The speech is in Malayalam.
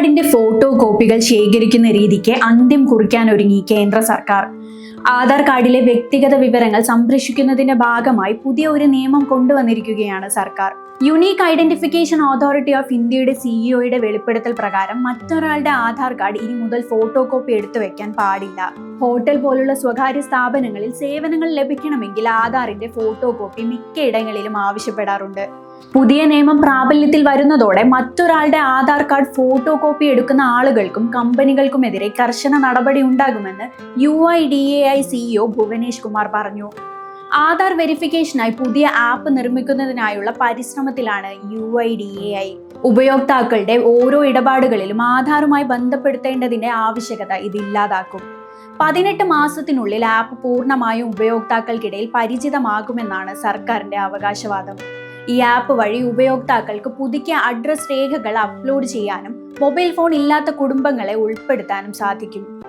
കാർഡിന്റെ ഫോട്ടോ കോപ്പികൾ ശേഖരിക്കുന്ന രീതിക്ക് അന്ത്യം കുറിക്കാൻ ഒരുങ്ങി കേന്ദ്ര സർക്കാർ. ആധാർ കാർഡിലെ വ്യക്തിഗത വിവരങ്ങൾ സംരക്ഷിക്കുന്നതിന്റെ ഭാഗമായി പുതിയ ഒരു നിയമം കൊണ്ടുവന്നിരിക്കുകയാണ് സർക്കാർ. യുണീക്ക് ഐഡന്റിഫിക്കേഷൻ അതോറിറ്റി ഓഫ് ഇന്ത്യയുടെ സിഇഒയുടെ വെളിപ്പെടുത്തൽ പ്രകാരം മറ്റൊരാളുടെ ആധാർ കാർഡ് ഇനി മുതൽ ഫോട്ടോ കോപ്പി എടുത്തു വെക്കാൻ പാടില്ല. ഹോട്ടൽ പോലുള്ള സ്വകാര്യ സ്ഥാപനങ്ങളിൽ സേവനങ്ങൾ ലഭിക്കണമെങ്കിൽ ആധാറിന്റെ ഫോട്ടോ കോപ്പി മിക്കയിടങ്ങളിലും ആവശ്യപ്പെടാറുണ്ട്. പുതിയ നിയമം പ്രാബല്യത്തിൽ വരുന്നതോടെ മറ്റൊരാളുടെ ആധാർ കാർഡ് ഫോട്ടോ കോപ്പി എടുക്കുന്ന ആളുകൾക്കും കമ്പനികൾക്കുമെതിരെ കർശന നടപടി ഉണ്ടാകുമെന്ന് U I D A I CEO Bhuvnesh Kumar പറഞ്ഞു. ആധാർ വെരിഫിക്കേഷനായി പുതിയ ആപ്പ് നിർമ്മിക്കുന്നതിനായുള്ള പരിശ്രമത്തിലാണ് U I D A I. ഉപയോക്താക്കളുടെ ഓരോ ഇടപാടുകളിലും ആധാറുമായി ബന്ധപ്പെടുത്തേണ്ടതിന്റെ ആവശ്യകത ഇത് ഇല്ലാതാക്കും. പതിനെട്ട് മാസത്തിനുള്ളിൽ ആപ്പ് പൂർണമായും ഉപയോക്താക്കൾക്കിടയിൽ പരിചിതമാകുമെന്നാണ് സർക്കാരിന്റെ അവകാശവാദം. ഈ ആപ്പ് വഴി ഉപയോക്താക്കൾക്ക് പുതുക്കിയ അഡ്രസ് രേഖകൾ അപ്ലോഡ് ചെയ്യാനും മൊബൈൽ ഫോൺ ഇല്ലാത്ത കുടുംബങ്ങളെ ഉൾപ്പെടുത്താനും സാധിക്കും.